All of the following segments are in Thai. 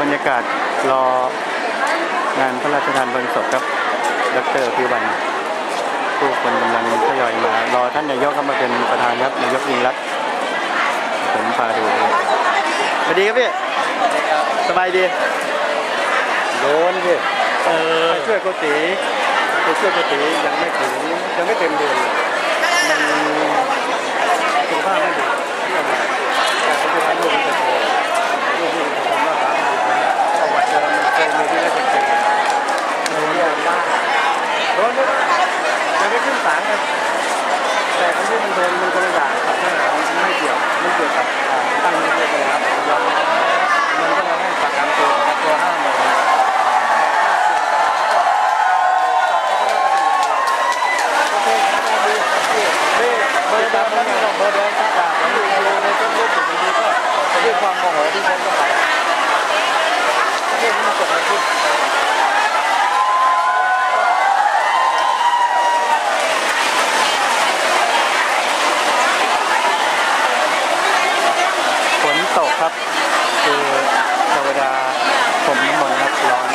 บรรยากาศรองานพระราชทานเพลิงศพครับดรพิวันผู้คนกำลังทยอยมารอท่านนายกเข้ามาเป็นประธานครับนายกยิงรัตน์ผมพาดูสวัสดีครับพี่สบายดีโดนพี่เออช่วยโกติไปช่วยโกติยังไม่ถึงยังไม่เต็มเดือนเลยมันสุขภาพไม่ดีเรื่องอะไรแต่ปัจจุบันลูกมันจะโตลูกมันจะทำมาหาประวัติเดิมมันเคยมีที่ราชกิจโดนโดนบ้างโดนด้วยยังไม่ขึ้นศาลเลยแต่ อันนี้มันโดนมันคนละอย่างกับทหารไม่เกี่ยวไม่เกี่ยวกับอ่าตั้งไม่เกี่ยวกันครับยอมรับมันก็มาให้ประกันตัวประกันตัวห้าหมื่นนี่เบอร์แดงนั่ต้องเบอร์แดงครับผมดูดูในเฟซบุ๊กอยู่ดีๆก็ด้วยความโมโหที่ผมก็ไปเรื่องนี้มันเกิดอะไรขึ้นฝนตกครับ คือเทวดาผมน้ำมนต์ครับร้อน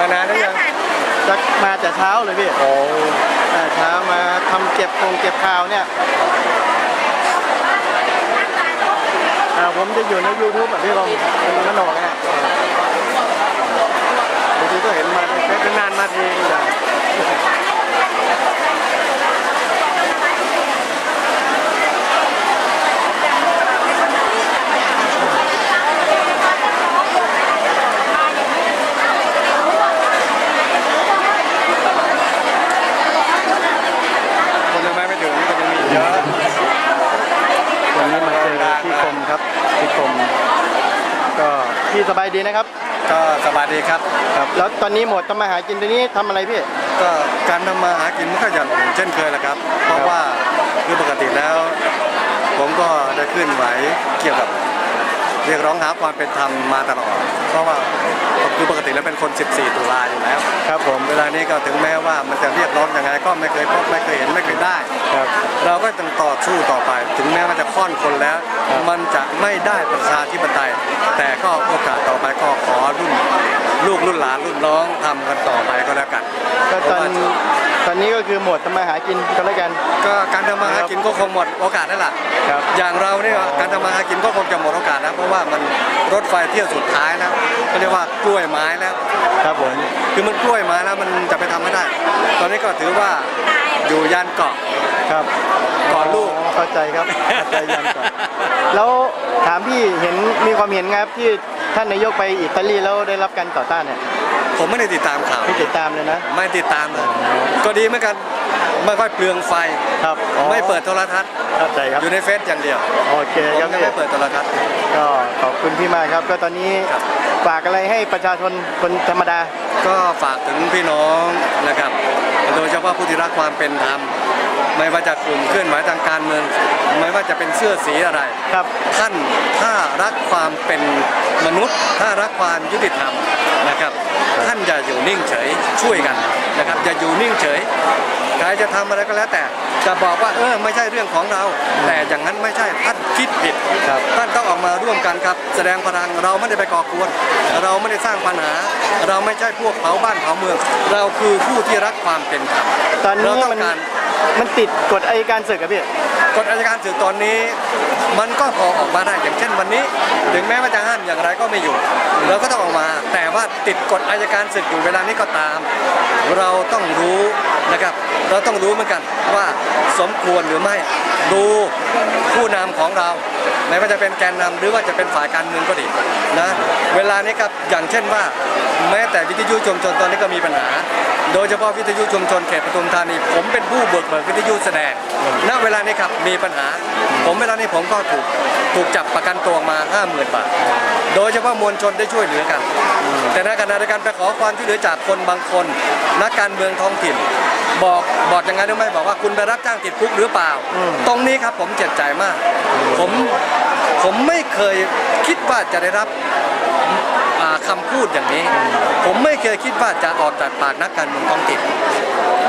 มานานหรือยังจะมาแต่เช้าเลยพี่โอ้แต่เช้ามาทำเก็บคงเก็บข่าวเนี่ยอ่าผมจะอยู่ใน YouTube แบบพี่ลองเป็นมโนกันเนี่ยบางทีก็เห็นมาในเฟซนานมาทีอย่าง คนยังไม่ไปถึงคนยังมีเยอะ วันนี้มาเจอพี่คมครับพี่คม ก็พี่ สบายดีนะครับ ก็สบายดีครับ ครับ แล้วตอนนี้หมดทำมาหากินตอนนี้ทำอะไรพี่ ก็การทำมาหากินมันก็หย่อนเช่นเคยแหละครับ เพราะว่าคือปกติแล้ว ผมก็ได้เคลื่อนไหวเกี่ยวกับเรียกร้องหาความเป็นธรรมมาตลอด เพราะว่าคือปกติแล้วเป็นคน 14 ตุลาอยู่แล้ว ครับผมเวลานี้ก็ถึงแม้ว่ามันจะเรียกร้องยังไงก็ไม่เคยพบไม่เคยเห็นไม่เคยได้ ครับ เราก็ต้องต่อสู้ต่อไป ถึงแม้ว่าจะค่อนคนแล้วครับมันจะไม่ได้ประชาธิปไตย แต่ก็โอกาสต่อไปก็ขอรุ่นลูกรุ่นหลานรุ่นน้องทำกันต่อไปก็แล้วกันก็ตอนตอนนี้ก็คือหมดทำมาหากินก็แล้วกัน ก็การทำมาหากินก็คงหมดโอกาสนั่นแหละ ครับอย่างเราเนี่ยการทำมาหากินก็คงจะหมดโอกาสนะเพราะว่ามันรถไฟเที่ยวสุดท้ายแล้วก็เรียกว่ากล้วยไม้แล้ว ครับผมคือมันกล้วยไม้แล้วมันจะไปทำไม่ได้ ตอนนี้ก็ถือว่าอยู่ยันเกาะ ครับก่อนลูก เข้าใจครับเข้าใจยันก่อนแล้วถามพี่เห็นมีความเห็นไงครับที่ท่านนายกไปอิตาลีแล้วได้รับการต่อต้านเนี่ยผมไม่ได้ติดตามข่าว พี่ติดตามเลยนะ ไม่ติดตามเลยก็ดีเหมือนกัน ไม่ค่อยเปลืองไฟ ครับอ๋อไม่เปิดโทรทัศน์ เข้าใจครับ อยู่ในเฟซอย่างเดียวโอเคผมครับจะพี่ไม่เปิดโทรทัศน์ ก็ขอบคุณพี่มากครับ ก็ตอนนี้ครับ ฝากอะไรให้ประชาชนคนธรรมดา ก็ฝากถึงพี่น้องนะครับ โดยเฉพาะผู้ที่รักความเป็นธรรม ไม่ว่าจะกลุ่มเคลื่อนไหวทางการเมือง ไม่ว่าจะเป็นเสื้อสีอะไร ครับ ท่านถ้ารักความเป็นมนุษย์ ถ้ารักความยุติธรรมนะครับ ท่านอย่าอยู่นิ่งเฉยช่วยกัน นะครับอย่าอยู่นิ่งเฉยใครจะทำอะไรก็แล้วแต่จะบอกว่าเออไม่ใช่เรื่องของเรา แต่อย่างนั้นไม่ใช่ท่านคิดผิดครับท่านต้องออกมาร่วมกันครับ แสดงพลังเราไม่ได้ไปก่อกวน เราไม่ได้สร้างปัญหา เราไม่ใช่พวกเผาบ้านเผาเมือง เราคือผู้ที่รักความเป็นธรรมตอนนี้เราต้อมันงการ มันติดกฎอายการศึกอะพี่ กฎอัยการศึกตอนนี้ มันก็พอออกมาได้อย่างเช่นวันนี้ ถึงแม้ว่าจะห้ามอย่างไรก็ไม่อยู่เราก็ต้องออกมา แต่ว่าติดกฎอัยการศึกอยู่เวลานี้ก็ตาม เราต้องรู้ นะครับ เราต้องรู้เหมือนกันว่าสมควรหรือไม่ดูผู้นำของเราไม่ว่าจะเป็นแกนนำหรือว่าจะเป็นฝ่ายการเมืองก็ดีนะเวลานี้ครับอย่างเช่นว่า แม้แต่วิทยุชุมชนตอนนี้ก็มีปัญหา โดยเฉพาะวิทยุชุมชนเขตปทุมธานี ผมเป็นผู้เบิกเบิกวิทยุแสดงณเวลานี้ครับมีปัญหา ผมเวลานี้ผมก็ถูกถูกจับประกันตัวมา 50,000 บาท โดยเฉพาะมวลชนได้ช่วยเหลือกัน แต่ในขณะเดียวกันไปขอความช่วยเหลือจากคนบางคน นักการเมืองท้องถิ่น บอกบอกอย่างนั้นหรือไม่บอกว่าคุณไปรับจ้างติดคุกหรือเปล่า ตรงนี้ครับผมเจ็บใจมาก ผมผมไม่เคยคิดว่าจะได้รับอ่าคำพูดอย่างนี้ ผมไม่เคยคิดว่าจะออกจากปากนักการเมืองท้องถิ่นทั้งทั้งที่ว่า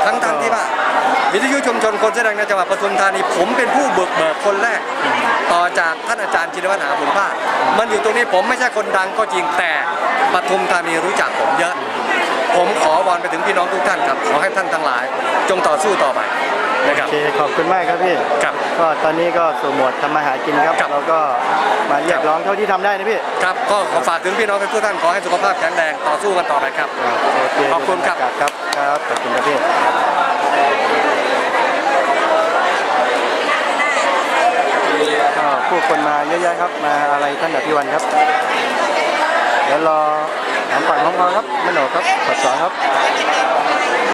วิทยุชุมชนคนแสดงในจังหวัดปทุมธานีผมเป็นผู้เบิกเบิกคนแรก ต่อจากท่านอาจารย์จินวัฒนาบุญภาคมันอยู่ตรงนี้ผมไม่ใช่คนดังก็จริงแต่ปทุมธานีรู้จักผมเยอะ ผมขอวอนไปถึงพี่น้องทุกท่านครับ ขอให้ท่านทั้งหลาย จงต่อสู้ต่อไปนะครับ โอเคขอบคุณมากครับพี่ครับก็ตอนนี้ก็สู่โหมดทำมาหากินครับครับ เราก็มาเรียกร้องเท่าที่ทำได้นะพี่ครับก็ขอฝากถึงพี่น้องทุกท่านขอให้สุขภาพแข็งแรงต่อสู้กันต่อไปครับโอเคขอบคุณครับครับครับ ขอบคุณครับพี่ผู้คนมาเยอะแยะครับ มาอะไรท่านอภิวันครับ เดี๋ยวรอถามฝั่งของเราครับมโนครับปัดสอนครับ